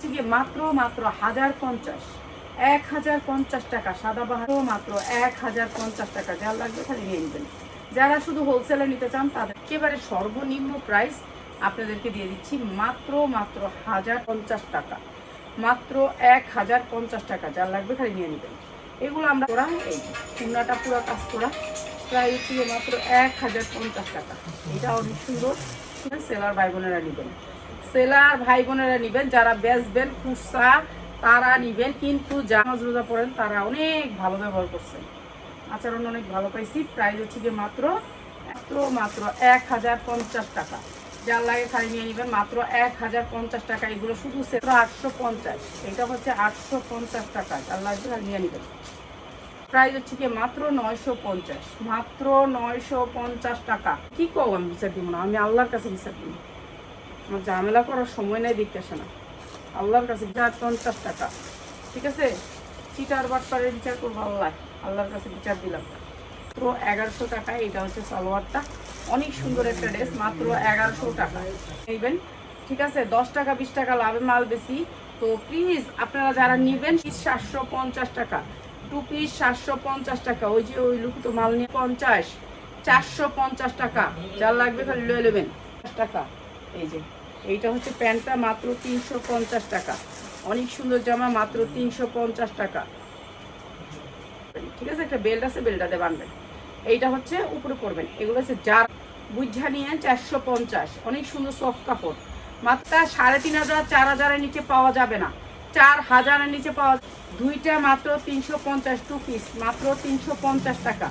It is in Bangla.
হচ্ছে মাত্র মাত্র হাজার পঞ্চাশ। এক হাজার পঞ্চাশ টাকা সাদা বাহার মাত্র এক হাজার পঞ্চাশ টাকা। যার লাগবে খালি নিয়ে নেবেন। যারা শুধু হোলসেলে নিতে চান, তাদের একেবারে সর্বনিম্ন প্রাইস আপনাদেরকে দিয়ে দিচ্ছি মাত্র মাত্র হাজার পঞ্চাশ টাকা। মাত্র এক হাজার পঞ্চাশ টাকা। যার লাগবে খালি নিয়ে নেবেন। এগুলো আমরা করা এই চুনাটা পুরো কাজ করা। প্রায় গিয়ে মাত্র এক হাজার পঞ্চাশ টাকা। এটা অনেক সুন্দর। সেলার ভাই নেবেন। সেলার ভাই বোনেরা নেবেন, যারা বেচবেন খুচরা, তারা নিবেন, কিন্তু যা নামাজ রোজা পড়েন, তারা অনেক ভালো ব্যবহার করছেন। আচরণ অনেক ভালো পাইছি, প্রাইস হচ্ছে গিয়ে মাত্র মাত্র এক হাজার পঞ্চাশ টাকা। যার লাগে খালি নিয়ে নেবেন, মাত্র এক হাজার পঞ্চাশ টাকা। এগুলো শুধু সেটা আটশো পঞ্চাশ। এটা হচ্ছে আটশো পঞ্চাশ টাকা, যার লাগবে খালি নিয়ে নেবেন। প্রাইস হচ্ছে কি মাত্র নয়শো পঞ্চাশ, মাত্র নয়শো পঞ্চাশ টাকা। কি কও আমি বিচার দিব না, আমি আল্লাহর কাছে বিচার দিব। আমার ঝামেলা করার সময় নেই দেখতে আসে না। আল্লাহর কাছে বিচার পঞ্চাশ টাকা, ঠিক আছে? চিটার বাটপারের বিচার করব আল্লাহ, আল্লাহর কাছে বিচার দিলাম। মাত্র এগারোশো টাকা, এটা হচ্ছে সালোয়ারটা। অনেক সুন্দর একটা ড্রেস, মাত্র এগারোশো টাকা। নেবেন, ঠিক আছে? দশ টাকা, বিশ টাকা লাভে মাল বেশি। তো প্লিজ আপনারা যারা নেবেন সাতশো পঞ্চাশ টাকা। টু পিস সাতশো পঞ্চাশ টাকা। ওই যে ওই লুক তো মাল নিয়ে পঞ্চাশ, চারশো পঞ্চাশ টাকা। যার লাগবে খালি লয়ে নেবেন। টাকা। এই যে। এইটা হচ্ছে প্যান্টটা মাত্র তিনশো পঞ্চাশ টাকা। অনেক সুন্দর জামা মাত্র তিনশো পঞ্চাশ টাকা। ঠিক আছে, একটা বেল্ট আছে বেল্টাতে বানবেন এইটা হচ্ছে উপরে পড়বেন। এগুলো হচ্ছে যার বুঝা নিয়ে চারশো পঞ্চাশ। অনেক সুন্দর সফট কাপড়। মাত্র সাড়ে তিন হাজার, চার হাজারের নিচে পাওয়া যাবে না। চার হাজারের নিচে পাওয়া দুইটা মাত্র তিনশো পঞ্চাশ টু পিস মাত্র তিনশো পঞ্চাশ টাকা।